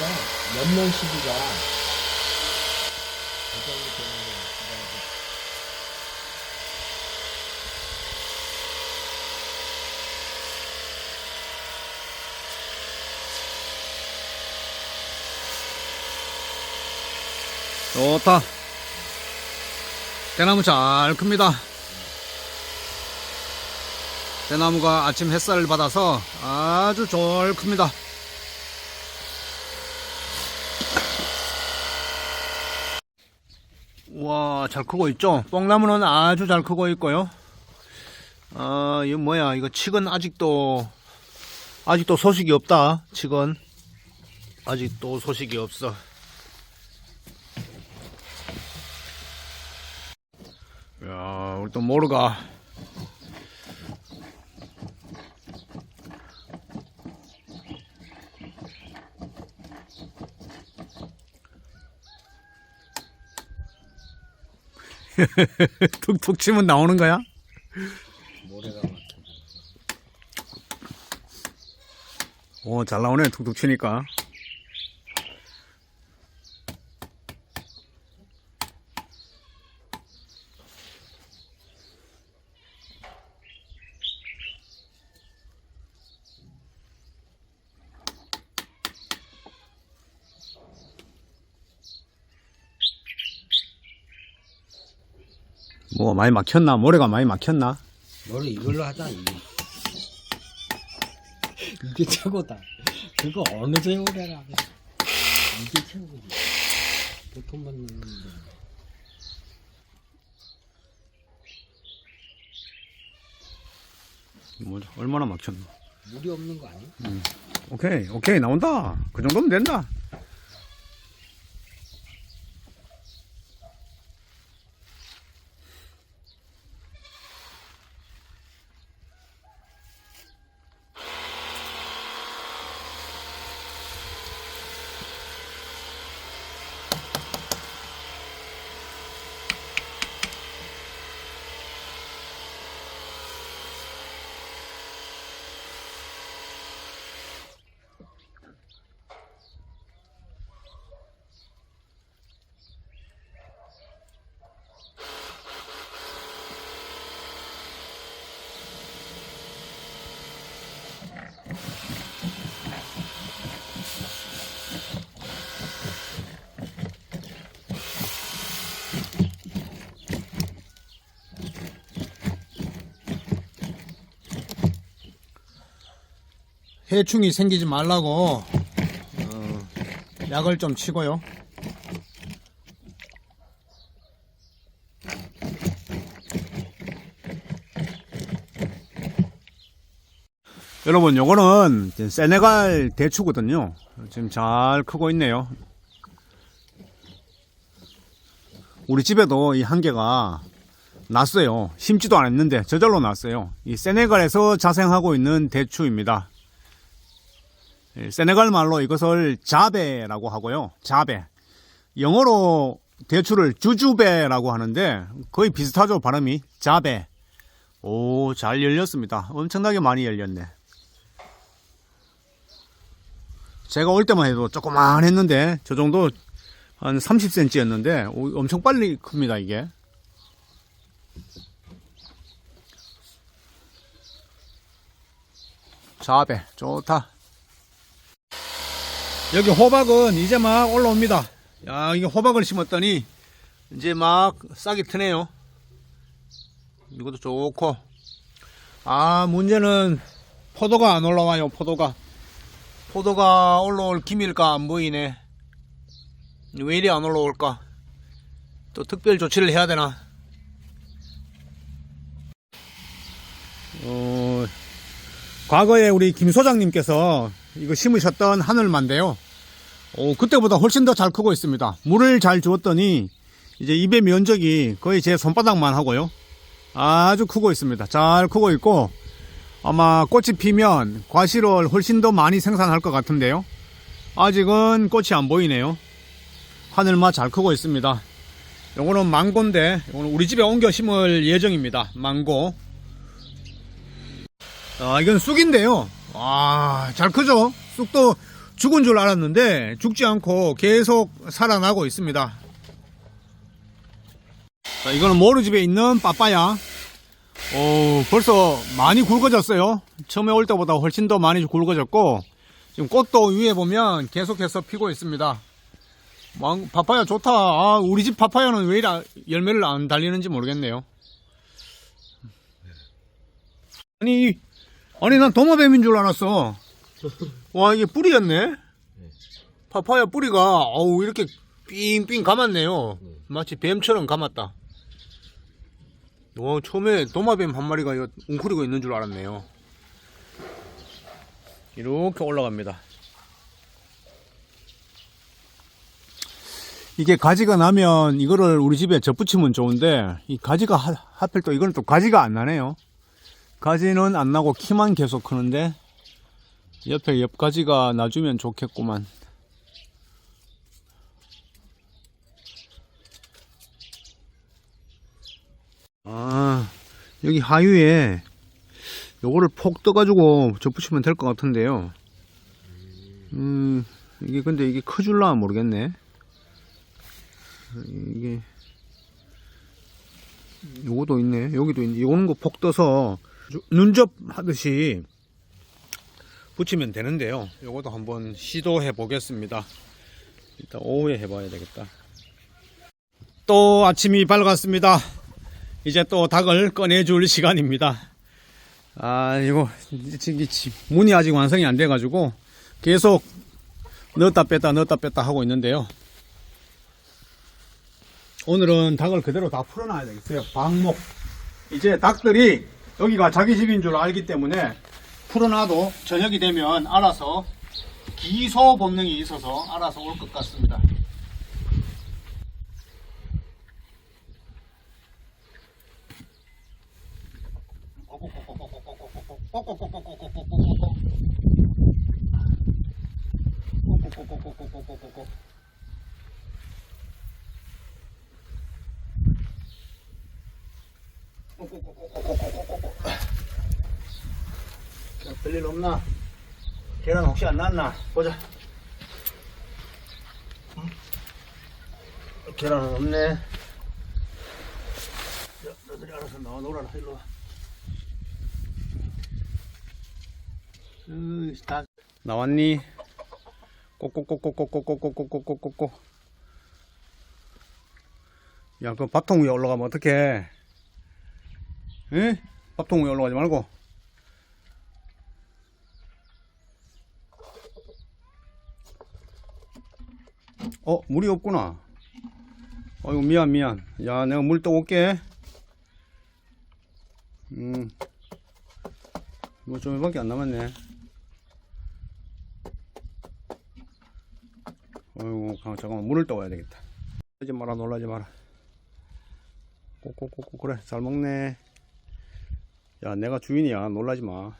있으니까 연면 시기가 고정이 되는 거 좋다. 대나무 잘 큽니다. 대나무가 아침 햇살을 받아서 아주 잘 큽니다. 와, 잘 크고 있죠? 뽕나무는 아주 잘 크고 있고요. 아, 이거 뭐야? 이거 칡은 아직도, 아직도 소식이 없다. 칡은. 아직도 소식이 없어. 야, 우리 또 모르가. 툭툭 치면 나오는 거야? 모래가 막혀. 오, 잘 나오네, 툭툭 치니까. 뭐, 많이 막혔나? 모래가 많이 막혔나? 모래 이걸로 하자 이게. 이게 최고다. 그거 어느 세월에라. 이게 최고지. 보통 받는데. 뭐, 얼마나 막혔나? 물이 없는 거 아니야? 오케이, 오케이, 나온다. 그 정도면 된다. 해충이 생기지 말라고 어, 약을 좀 치고요. 여러분, 요거는 세네갈 대추거든요. 지금 잘 크고 있네요. 우리 집에도 이 한 개가 났어요. 심지도 않았는데 저절로 났어요. 이 세네갈에서 자생하고 있는 대추입니다. 예, 세네갈 말로 이것을 자베라고 하고요. 자베. 영어로 대추를 주주베라고 하는데 거의 비슷하죠. 발음이. 자베. 오, 잘 열렸습니다. 엄청나게 많이 열렸네. 제가 올 때만 해도 조그만 했는데 저 정도 한 30cm였는데 엄청 빨리 큽니다, 이게. 자베. 좋다. 여기 호박은 이제 막 올라옵니다. 야, 이게 호박을 심었더니 이제 막 싹이 트네요. 이것도 좋고. 아, 문제는 포도가 안 올라와요, 포도가. 포도가 올라올 기밀가 안 보이네. 왜 이리 안 올라올까? 또 특별 조치를 해야 되나? 어, 과거에 우리 김 소장님께서 이거 심으셨던 하늘만데요. 오, 그때보다 훨씬 더 잘 크고 있습니다. 물을 잘 주었더니 이제 입의 면적이 거의 제 손바닥만 하고요. 아주 크고 있습니다. 잘 크고 있고 아마 꽃이 피면 과실을 훨씬 더 많이 생산할 것 같은데요. 아직은 꽃이 안 보이네요. 하늘만 잘 크고 있습니다. 요거는 망고인데 요거는 우리 집에 옮겨 심을 예정입니다. 망고. 아, 이건 쑥인데요. 와, 잘 크죠? 쑥도 죽은 줄 알았는데 죽지 않고 계속 살아나고 있습니다. 자, 이거는 모르집에 있는 빠빠야. 어, 벌써 많이 굵어졌어요. 처음에 올 때보다 훨씬 더 많이 굵어졌고, 지금 꽃도 위에 보면 계속해서 피고 있습니다. 망, 파파야 좋다. 아, 우리 집 파파야는 왜 이래 열매를 안 달리는지 모르겠네요. 아니, 아니, 난 도마뱀인 줄 알았어. 와, 이게 뿌리였네? 파파야 뿌리가, 어우, 이렇게 삥삥 감았네요. 마치 뱀처럼 감았다. 와, 처음에 도마뱀 한 마리가 이거 웅크리고 있는 줄 알았네요. 이렇게 올라갑니다. 이게 가지가 나면 이거를 우리 집에 접붙이면 좋은데 이 가지가 하, 하필 또 이거는 또 가지가 안 나네요. 가지는 안 나고 키만 계속 크는데 옆에 옆 가지가 놔주면 좋겠구만. 아 여기 하유에 요거를 폭 떠가지고 접붙이면 될 것 같은데요. 음 이게 근데 이게 커줄라 모르겠네. 이게 요거도 있네 여기도 있네 요거는 거폭 떠서 눈접 하듯이 붙이면 되는데요. 요것도 한번 시도해 보겠습니다. 일단 오후에 해봐야 되겠다. 또 아침이 밝았습니다. 이제 또 닭을 꺼내줄 시간입니다. 아 이거 문이 아직 완성이 안 돼 가지고 계속 넣었다 뺐다 넣었다 뺐다 하고 있는데요. 오늘은 닭을 그대로 다 풀어놔야 되겠어요. 방목. 이제 닭들이 여기가 자기 집인 줄 알기 때문에 풀어놔도 저녁이 되면 알아서 기소 본능이 있어서 알아서 올 것 같습니다. 자, 별일 없나? 계란 혹시 안 났나? 보자. 응? 계란은 없네. 자, 너들이 알아서 나와 놀아라. 일로 와. 으, 다 나왔니? 꼬꼬꼬꼬꼬꼬꼬꼬꼬꼬꼬꼬. 야, 그 밥통 위에 올라가면 어떡해? 응? 밥통 위에 올라가지 말고. 어, 물이 없구나. 어이구, 미안, 미안. 야, 내가 물떠 올게. 음. 뭐좀 밖에 안 남았네. 어이구, 가- 잠깐만, 물을 떠와야 되겠다. 놀라지 마라, 놀라지 마라. 꼬꼬꼬꼬, 그래, 잘 먹네. 야, 내가 주인이야. 놀라지 마.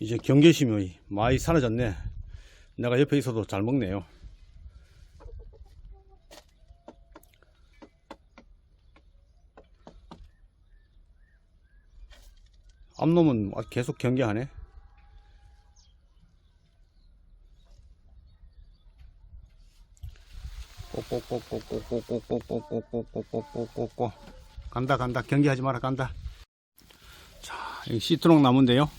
이제 경계심이 많이 사라졌네. 내가 옆에 있어도 잘 먹네요. 앞놈은 계속 경계하네. 꼬꼬꼬꼬꼬꼬꼬꼬꼬꼬꼬꼬꼬꼬 간다 간다 경계하지 마라 간다. 자, 이 시트롱 나무인데요.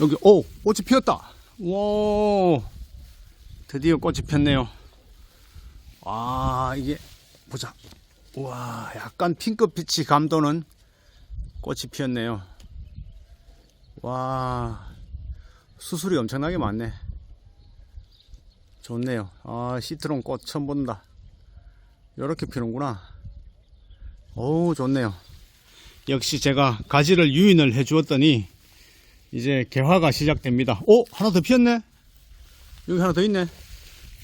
여기 오 꽃이 피었다. 와 드디어 꽃이 폈네요. 와 이게 보자. 와 약간 핑크빛이 감도는 꽃이 피었네요. 와 수술이 엄청나게 많네. 좋네요. 아 시트롱 꽃 처음 본다. 이렇게 피는구나. 오 좋네요. 역시 제가 가지를 유인을 해 주었더니 이제 개화가 시작됩니다. 오 하나 더 피었네. 여기 하나 더 있네.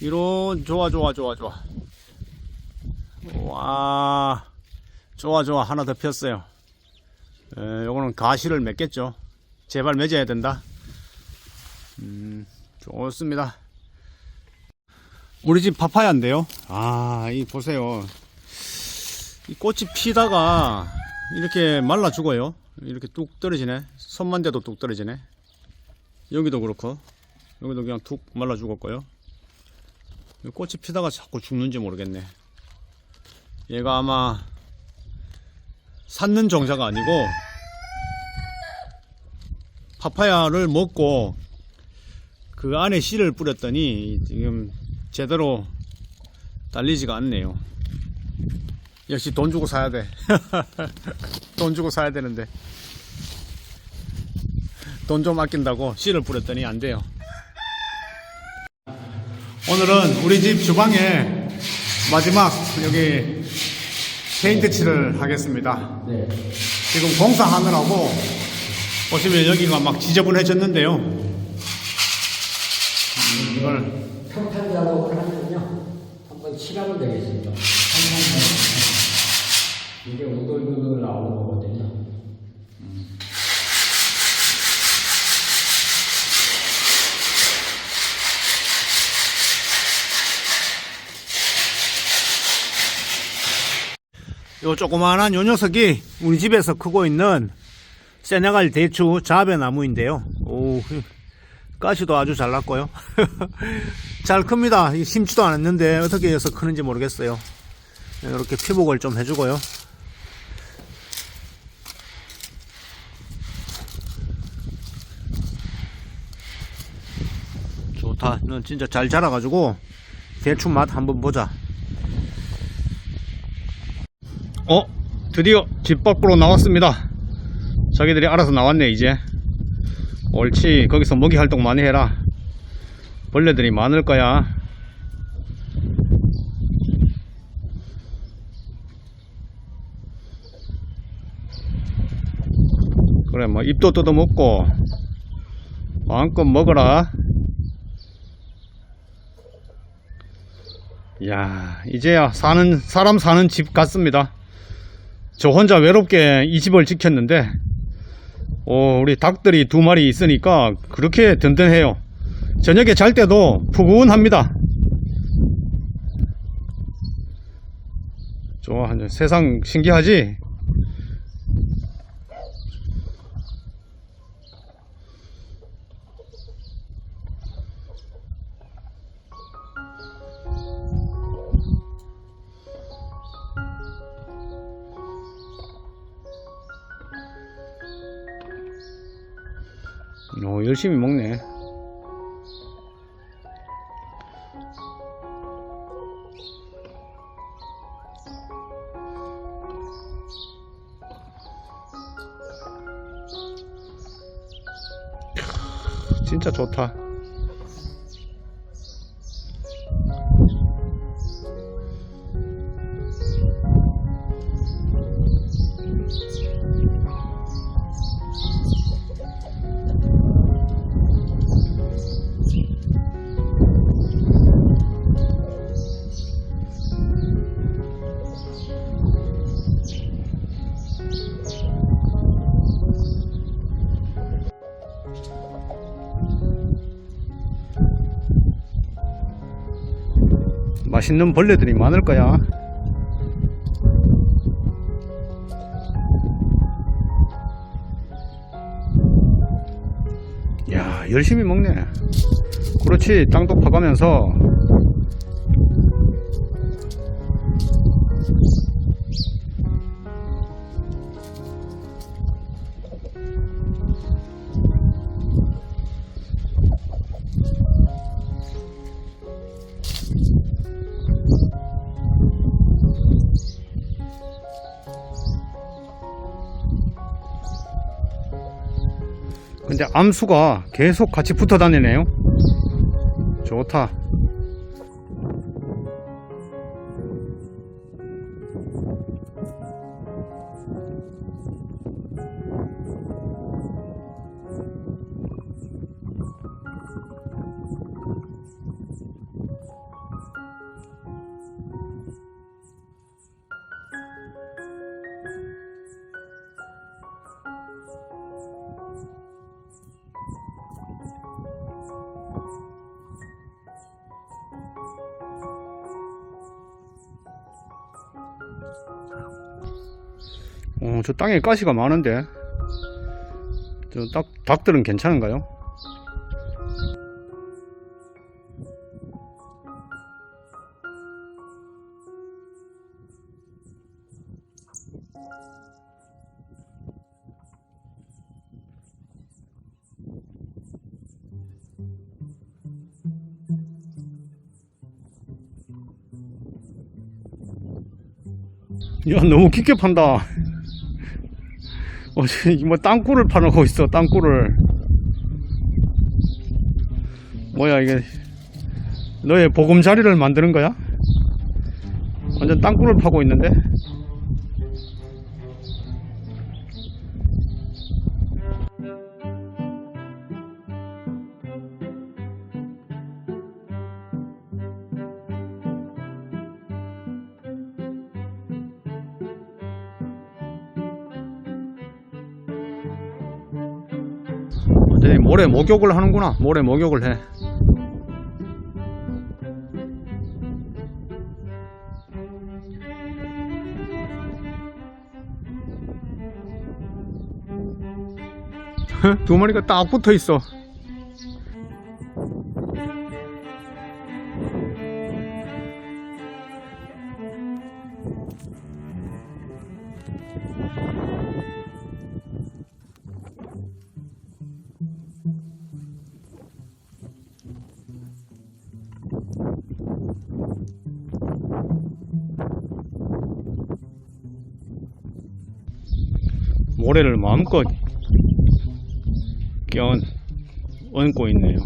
이런 좋아 좋아 좋아 좋아. 와 좋아 좋아 하나 더 피었어요. 에, 요거는 가시를 맺겠죠. 제발 맺어야 된다. 음 좋습니다. 우리 집 파파야인데요. 아, 이 보세요. 이 꽃이 피다가 이렇게 말라 죽어요. 이렇게 뚝 떨어지네. 손만 대도 뚝 떨어지네. 여기도 그렇고, 여기도 그냥 툭 말라 죽었고요. 이 꽃이 피다가 자꾸 죽는지 모르겠네. 얘가 아마 샀는 종자가 아니고 파파야를 먹고 그 안에 씨를 뿌렸더니 지금 제대로 달리지가 않네요. 역시 돈 주고 사야 돼. 돈 주고 사야 되는데. 돈 좀 아낀다고 씨를 뿌렸더니 안 돼요. 오늘은 우리 집 주방에 마지막 여기 페인트 칠을 하겠습니다. 네. 지금 공사하느라고 보시면 여기가 막 지저분해졌는데요. 음, 이걸 평탄 작업을 하면요. 한번 칠하면 되겠습니다. 이게 우글우글 나오는 거거든요. 요 조그마한 요 녀석이 우리 집에서 크고 있는 세네갈 대추 자배나무인데요. 오, 가시도 아주 잘 났고요. 잘 큽니다. 이 심지도 않았는데 어떻게 해서 크는지 모르겠어요. 이렇게 피복을 좀 해주고요. 좋다. 넌 진짜 잘 자라가지고 대추 맛 한번 보자. 어? 드디어 집 밖으로 나왔습니다. 자기들이 알아서 나왔네, 이제. 옳지. 거기서 먹이 활동 많이 해라. 벌레들이 많을 거야. 그래, 뭐, 입도 뜯어먹고, 마음껏 먹어라. 야 이제야 사는, 사람 사는 집 같습니다. 저 혼자 외롭게 이 집을 지켰는데 어, 우리 닭들이 두 마리 있으니까 그렇게 든든해요. 저녁에 잘 때도 푸근합니다. 좋아, 세상 신기하지? 열심히 먹네. 크, 진짜 좋다. 맛있는 벌레들이 많을 거야. 야, 열심히 먹네. 그렇지, 땅도 파가면서. 암수가 계속 같이 붙어 다니네요. 좋다. 어, 저 땅에 가시가 많은데. 저 닭, 닭들은 괜찮은가요? 야, 너무 깊게 판다. 어, 이뭐 땅굴을 파놓고 있어, 땅굴을. 뭐야, 이게. 너의 보금자리를 만드는 거야? 완전 땅굴을 파고 있는데? 모래 목욕을 하는구나. 모래 목욕을 해. 두 마리가 딱 붙어 있어. 모래를 마음껏 껴 얹고 있네요.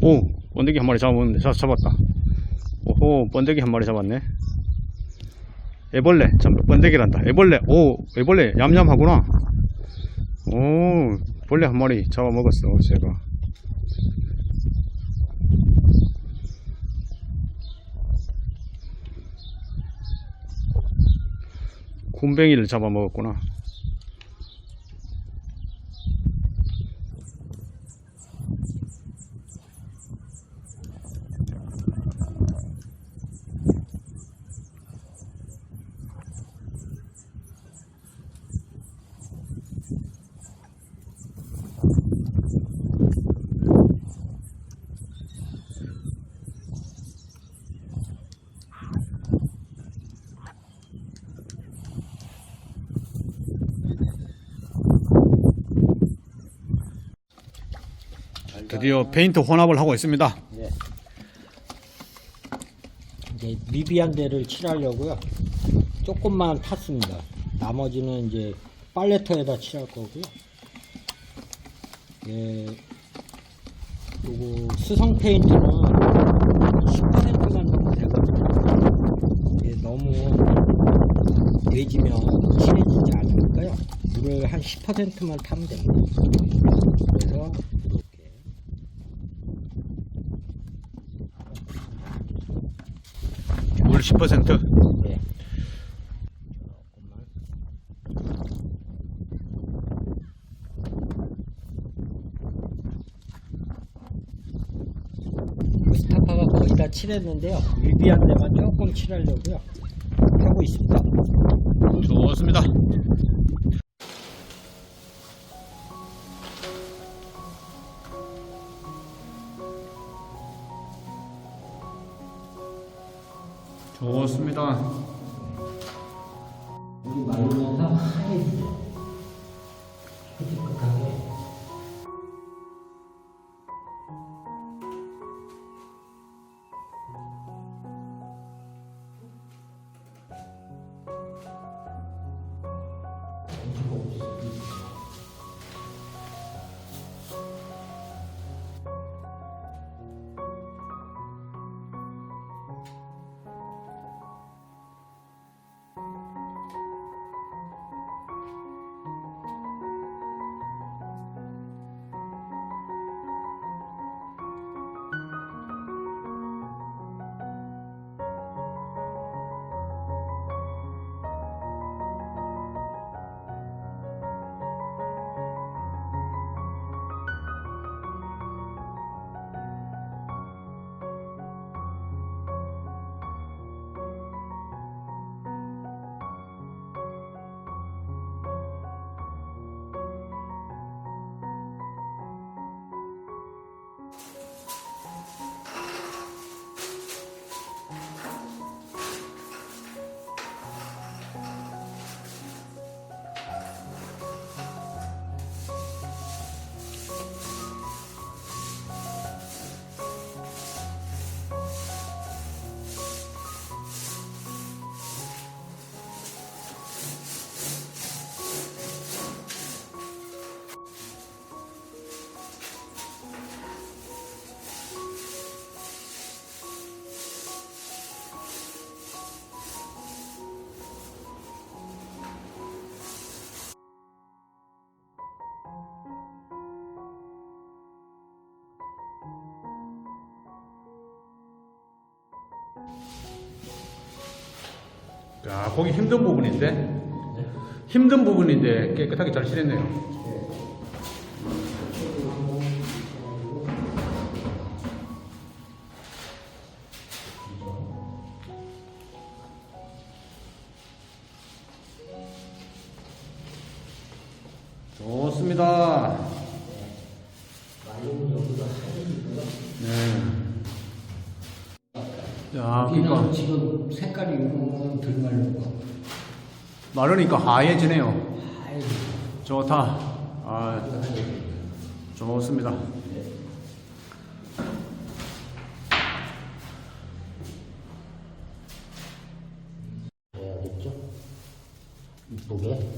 오, 번데기 한 마리 잡았는데, 잡, 잡았다. 오호, 번데기 한 마리 잡았네. 애벌레, 참, 번데기란다. 애벌레, 오, 애벌레, 얌얌하구나. 오, 벌레 한 마리 잡아먹었어, 제가. 곰뱅이를 잡아먹었구나. 드디어 페인트 혼합을 하고 있습니다. 네. 이제 미비한 데를 칠하려고요. 조금만 탔습니다. 나머지는 이제 팔레터에다 칠할 거고요. 예, 그리고 수성 페인트는 10%만 넣으면 되거든요. 이게 너무 내지면 칠해지지 않으니까요. 물을 한 10%만 타면 됩니다. 그래서 이렇게 물 10%. 네. 조금만. 무스타파가 거의 다 칠했는데요. 미비한 데만 조금 칠하려고요. 하고 있습니다. 좋습니다. 좋습니다. 야, 거기 힘든 부분인데? 힘든 부분인데 깨끗하게 잘 칠했네요. 색깔이 덜 말른 거. 마르니까 하얘지네요. 하얘지. 좋다. 아, 좋습니다. 해야겠죠? 이쁘게.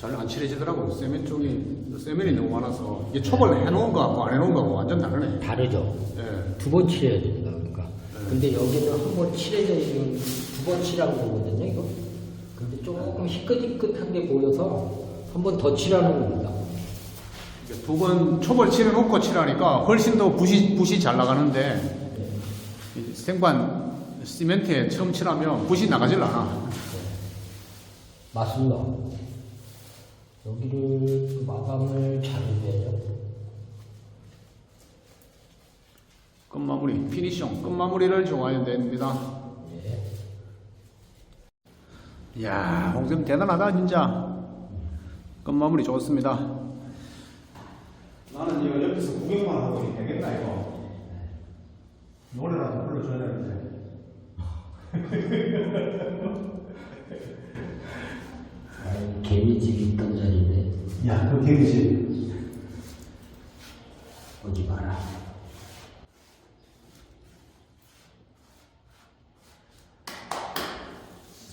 잘안 칠해지더라고요. 세면 쪽이, 세면이 너무 많아서. 이게 촉을 해놓은 거하고 안 해놓은 거하고 완전 다르네. 다르죠. 예. 두 번 칠해야 됩니다. 근데 여기는 한 번 칠해져 있는 두 번 칠하고 보거든요, 이거. 근데 조금 희끗희끗한 게 보여서 한 번 더 칠하는 겁니다. 두번 촉을 칠해놓고 칠하니까 훨씬 더 붓이, 붓이 잘 나가는데, 이 생반 시멘트에 처음 칠하면 붓이 나가질 않아. 맞습니다. 여기를 마감을 잘 해줘야죠. 끝마무리, 피니싱, 끝마무리를 좋아해야 됩니다. 네. 이야, 홍쌤 대단하다, 진짜. 끝마무리 좋습니다. 나는 이거 옆에서 구경만 하고 있 되겠다, 이거. 노래라도 불러줘야 되는데. 아이, 개미집이 있던 자리인데, 야, 그 개미지. 오지 마라.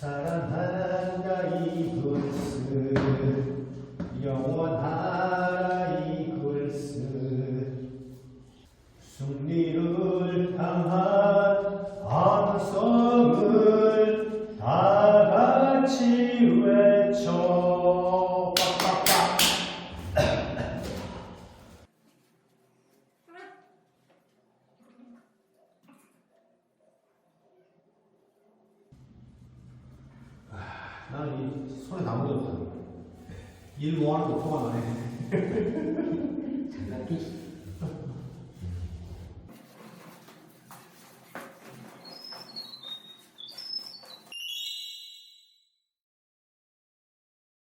사